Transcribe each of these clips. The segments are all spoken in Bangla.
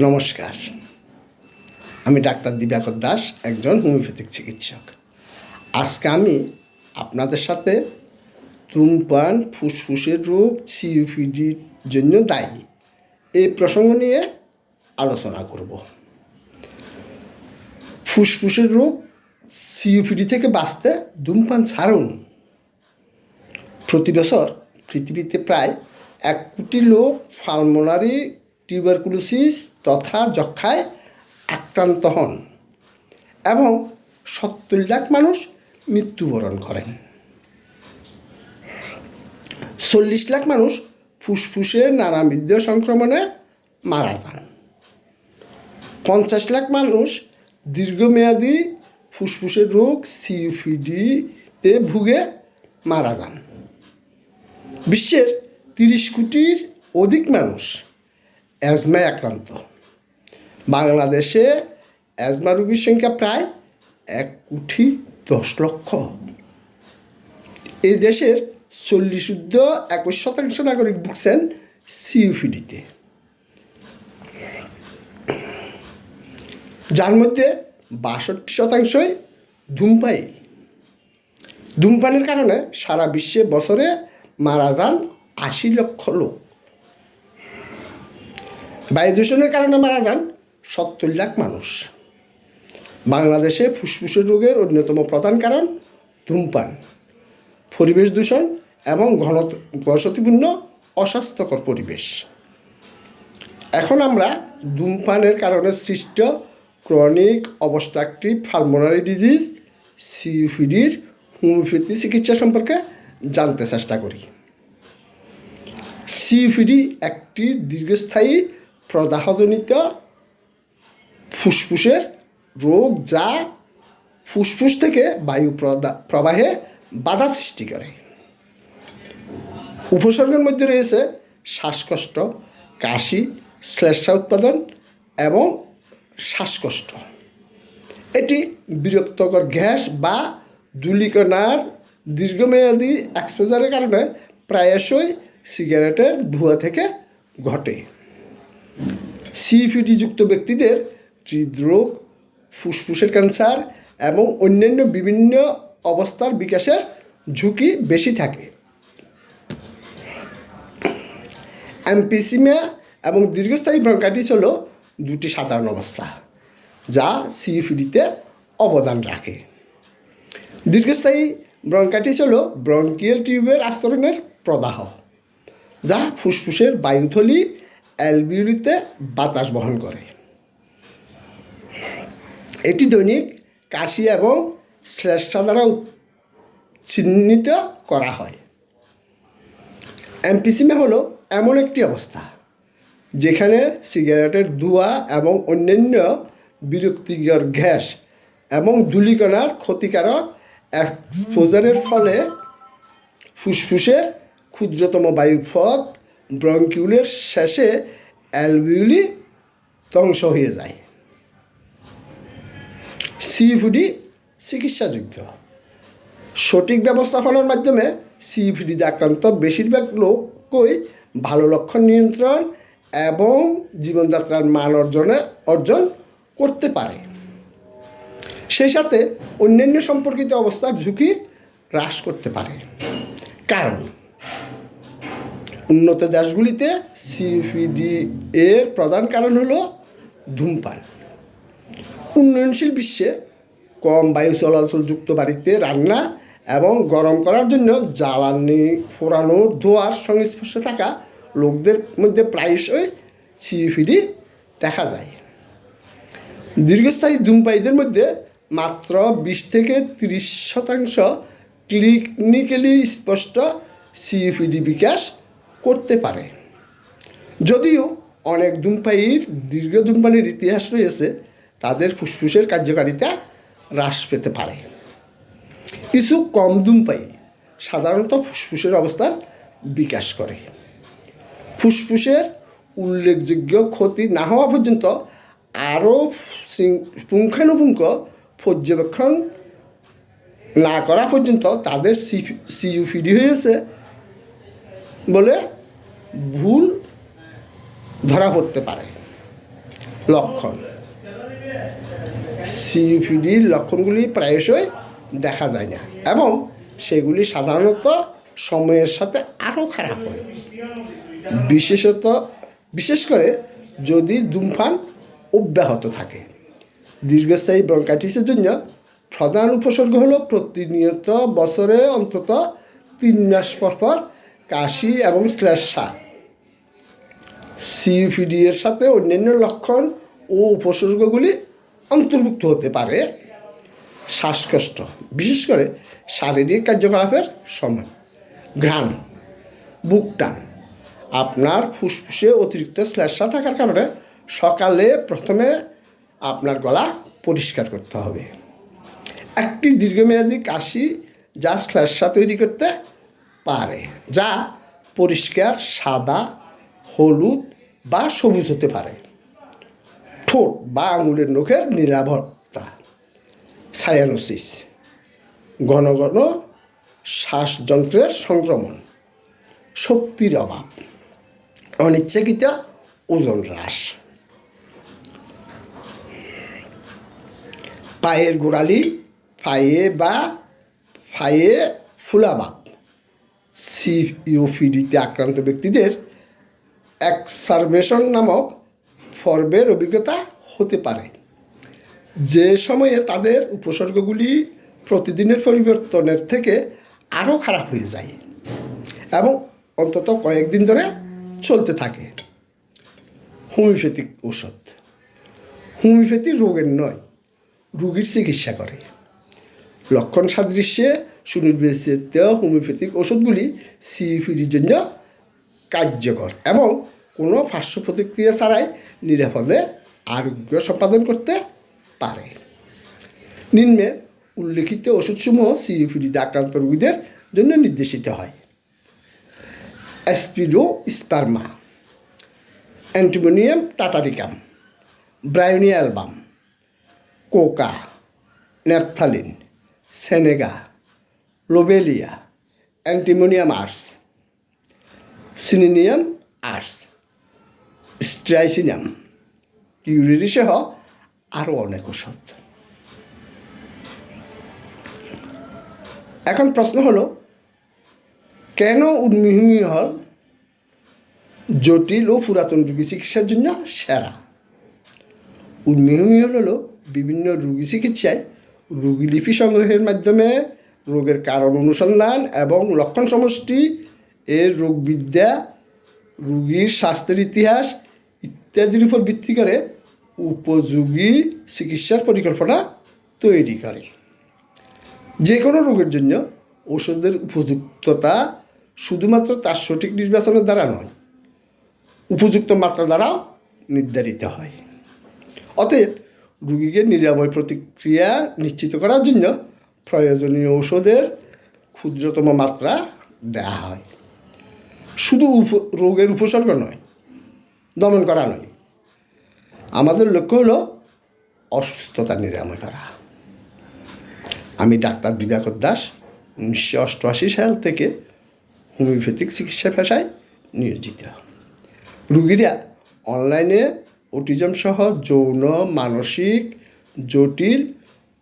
নমস্কার। আমি ডাক্তার দিবাকর দাস, একজন হোমিওপ্যাথিক চিকিৎসক। আজকে আমি আপনাদের সাথে ধূমপান, ফুসফুসের রোগ সিইউপিডির জন্য দায়ী। এই প্রসঙ্গ নিয়ে আলোচনা করব। ফুসফুসের রোগ সিইউপিডি থেকে বাঁচতে ধূমপান ছাড়ুন। প্রতি বছর পৃথিবীতে প্রায় এক কোটি লোক ফালমোনারি টিউবারকুলোসিস তথা যক্ষায় আক্রান্ত হন এবং সত্তর লাখ মানুষ মৃত্যুবরণ করেন। চল্লিশ লাখ মানুষ ফুসফুসে নানাবিধ সংক্রমণে মারা যান। পঞ্চাশ লাখ মানুষ দীর্ঘমেয়াদী ফুসফুসের রোগ সিউপিডিতে ভুগে মারা যান। বিশ্বের তিরিশ কোটির অধিক মানুষ অ্যাজমায় আক্রান্ত। বাংলাদেশে অ্যাজমা রোগীর সংখ্যা প্রায় এক কোটি দশ লক্ষ। এই দেশের চল্লিশ উদ্ধ একুশ শতাংশ নাগরিক ভুগছেন সিইউপিডিতে যার মধ্যে বাষট্টি শতাংশই ধূমপায়ী। ধূমপানের কারণে সারা বিশ্বে বছরে মারা যান আশি লক্ষ লোক। বায়ু দূষণের কারণে মারা যান সত্তর লাখ মানুষ। বাংলাদেশে ফুসফুসের রোগের অন্যতম প্রধান কারণ ধূমপান। পরিবেশ দূষণ এবং ঘন বসতিপূর্ণ অস্বাস্থ্যকর পরিবেশ। এখন আমরা ধূমপানের কারণে সৃষ্ট ক্রনিক অবস্ট্রাকটিভ ফালমোনারি ডিজিজ সিউফিডির হোমিওপ্যাথি চিকিৎসা সম্পর্কে জানতে চেষ্টা করি। সিউফিডি একটি দীর্ঘস্থায়ী প্রদাহজনিত ফুসফুসের রোগ যা ফুসফুস থেকে বায়ু প্রবাহে বাধা সৃষ্টি করে। উপসর্গের মধ্যে রয়েছে শ্বাসকষ্ট, কাশি, শ্লেষা উৎপাদন এবং শ্বাসকষ্ট। এটি বিরক্তকর গ্যাস বা ধূলিকণার দীর্ঘমেয়াদী এক্সপোজারের কারণে প্রায়শই সিগারেটের ধোঁয়া থেকে ঘটে। সিপিডিযুক্ত ব্যক্তিদের হৃদরোগ, ফুসফুসের ক্যান্সার এবং অন্যান্য বিভিন্ন অবস্থার বিকাশের ঝুঁকি বেশি থাকে। অ্যাম্পিসিমিয়া এবং দীর্ঘস্থায়ী ব্রঙ্কাইটিস হলো দুটি সাধারণ অবস্থা, যা সিইপিডিতে অবদান রাখে। দীর্ঘস্থায়ী ব্রঙ্কাইটিস হলো ব্রঙ্কিয়াল টিউবের আস্তরণের প্রদাহ, যা ফুসফুসের বায়ুথলি অ্যালবিউলিতে বাতাস বহন করে। এটি দৈনিক কাশি এবং শ্লেষ্টা দ্বারা চিহ্নিত করা হয়। অ্যাম্পিসিমা হলো এমন একটি অবস্থা, যেখানে সিগারেটের ধোঁয়া এবং অন্যান্য বিরক্তিকর গ্যাস এবং ধূলিকণার ক্ষতিকারক এক্সপোজারের ফলে ফুসফুসের ক্ষুদ্রতম বায়ুপথ ব্রঙ্কিউলের শেষে অ্যালভিউলি ধ্বংস হয়ে যায়। সিইফুডি চিকিৎসাযোগ্য। সঠিক ব্যবস্থাপনার মাধ্যমে সিইফুডিতে আক্রান্ত বেশিরভাগ লোকই ভালো লক্ষণ নিয়ন্ত্রণ এবং জীবনযাত্রার মান অর্জনে অর্জন করতে পারে। সেই সাথে অন্যান্য সম্পর্কিত অবস্থার ঝুঁকি হ্রাস করতে পারে। কারণ উন্নত দেশগুলিতে সিপিডি এর প্রধান কারণ হলো ধূমপান। উন্নয়নশীল বিশ্বে কম বায়ু চলাচলযুক্ত বাড়িতে রান্না এবং গরম করার জন্য জ্বালানি ফোরানোর ধোয়ার সংস্পর্শে থাকা লোকদের মধ্যে প্রায়শই সিপিডি দেখা যায়। দীর্ঘস্থায়ী ধূমপায়ীদের মধ্যে মাত্র বিশ থেকে তিরিশ শতাংশ ক্লিনিক্যালি স্পষ্ট সিপিডি বিকাশ করতে পারে। যদিও অনেক ধূমপায়ীর, দীর্ঘ ধূমপানের ইতিহাস রয়েছে, তাদের ফুসফুসের কার্যকারিতা হ্রাস পেতে পারে। কিছু কম ধূমপায়ী সাধারণত ফুসফুসের অবস্থার বিকাশ করে। ফুসফুসের উল্লেখযোগ্য ক্ষতি না হওয়া পর্যন্ত আরও পুঙ্খানুপুঙ্খ পর্যবেক্ষণ না করা পর্যন্ত তাদের সি সিইউপিডি হয়েছে বলে ভুল ধরা পড়তে পারে। লক্ষণ। সিইউপিডির লক্ষণগুলি প্রায়শই দেখা যায় না এবং সেগুলি সাধারণত সময়ের সাথে আরও খারাপ হয়। বিশেষত, বিশেষ করে যদি ধূমপান অব্যাহত থাকে। দীর্ঘস্থায়ী ব্রঙ্কাইটিসের জন্য প্রধান উপসর্গ হল প্রতিনিয়ত বছরে অন্তত তিন মাস পর পর কাশি এবং শ্লেষা। সিইউপিডি এর সাথে অন্যান্য লক্ষণ ও উপসর্গগুলি অন্তর্ভুক্ত হতে পারে। শ্বাসকষ্ট, বিশেষ করে শারীরিক কার্যকলাপের সময়। ঘ্রাণ, বুক টান, আপনার ফুসফুসে অতিরিক্ত শ্লেষা থাকার কারণে সকালে প্রথমে আপনার গলা পরিষ্কার করতে হবে। একটি দীর্ঘমেয়াদী কাশি যা শ্লেষা তৈরি করতে পারে, যা পরিষ্কার, সাদা হলুদ বা সবুজ হতে পারে। ঠোঁট বা আঙুলের নখের নিরাভরতা সায়ানোসিস। ঘন ঘন শ্বাসযন্ত্রের সংক্রমণ। শক্তির অভাব। অনিচ্ছাকৃত ওজন হ্রাস। পায়ের গোড়ালি, পায়ে বা পায়ে ফুলাভাব সিইউপিডিতে আক্রান্ত ব্যক্তিদের এক্সারবেশন নামক ফর্বের অভিজ্ঞতা হতে পারে। যে সময়ে তাদের উপসর্গগুলি প্রতিদিনের পরিবর্তনের থেকে আরও খারাপ হয়ে যায় এবং অন্তত কয়েকদিন ধরে চলতে থাকে। হোমিওপ্যাথিক ঔষধ। হোমিওপ্যাথি রোগের নয়, রোগীর চিকিৎসা করে। লক্ষণ সাদৃশ্যে সুনির্দেশিত হোমিওপ্যাথিক ওষুধগুলি সিইপিডির জন্য কার্যকর এবং কোনো পার্শ্ব প্রতিক্রিয়া ছাড়াই নিরাপদে আরোগ্য সম্পাদন করতে পারে। নিম্নে উল্লেখিত ওষুধসমূহ সিইপিডিতে আক্রান্ত রোগীদের জন্য নির্দেশিত হয়। Aspidosperma antimonium tartaricum bryonia album, coca naphthalin senega, lobelia, antimonium ars. সিনিনিয়াম ars strychninum কিউরিরি সহ আরও অনেক ওষুধ এখন প্রশ্ন হলো কেন উন্মিহিনী হল জটিল ও পুরাতন রোগী চিকিৎসার জন্য সেরা? উন্মিহিনী হল হলো বিভিন্ন রোগী চিকিৎসায় রোগী লিপি সংগ্রহের মাধ্যমে রোগের কারণ অনুসন্ধান এবং লক্ষণ সমষ্টি এর রোগবিদ্যা, রুগীর স্বাস্থ্যের ইতিহাস ইত্যাদির উপর ভিত্তি করে উপযোগী চিকিৎসার পরিকল্পনা তৈরি করে। যে কোনো রোগের জন্য ওষুধের উপযুক্ততা শুধুমাত্র তার সঠিক নির্বাচনের দ্বারা নয়, উপযুক্ত মাত্রা দ্বারাও নির্ধারিত হয়। অতএব রুগীকে নিরাময় প্রতিক্রিয়া নিশ্চিত করার জন্য প্রয়োজনীয় ঔষধের ক্ষুদ্রতম মাত্রা দেওয়া হয়। শুধু রোগের উপসর্গ নয়, দমন করা নয়। আমাদের লক্ষ্য হলো অসুস্থতা নিরাময় করা। আমি ডাক্তার দিবাকর দাস, উনিশশো অষ্টআশি সাল থেকে হোমিওপ্যাথিক চিকিৎসা পেশায় নিয়োজিত। রুগীরা অনলাইনে অটিজম সহ যৌন, মানসিক, জটিল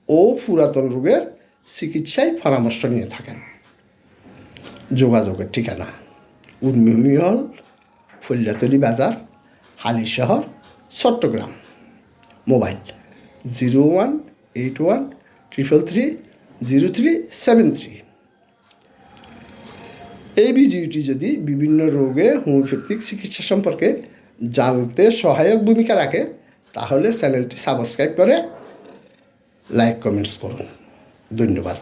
ও পুরাতন রোগের চিকিৎসায় পরামর্শ নিয়ে থাকেন। যোগাযোগের ঠিকানা উর্মি হল বাজার Halishahar, Chattogram. Mobile zero one eight one triple three zero three seven three. এই ভিডিওটি যদি বিভিন্ন রোগে হোমিওপ্যাথিক চিকিৎসা সম্পর্কে জানতে সহায়ক ভূমিকা রাখে, তাহলে চ্যানেলটি সাবস্ক্রাইব করে লাইক, কমেন্টস করুন। ধন্যবাদ।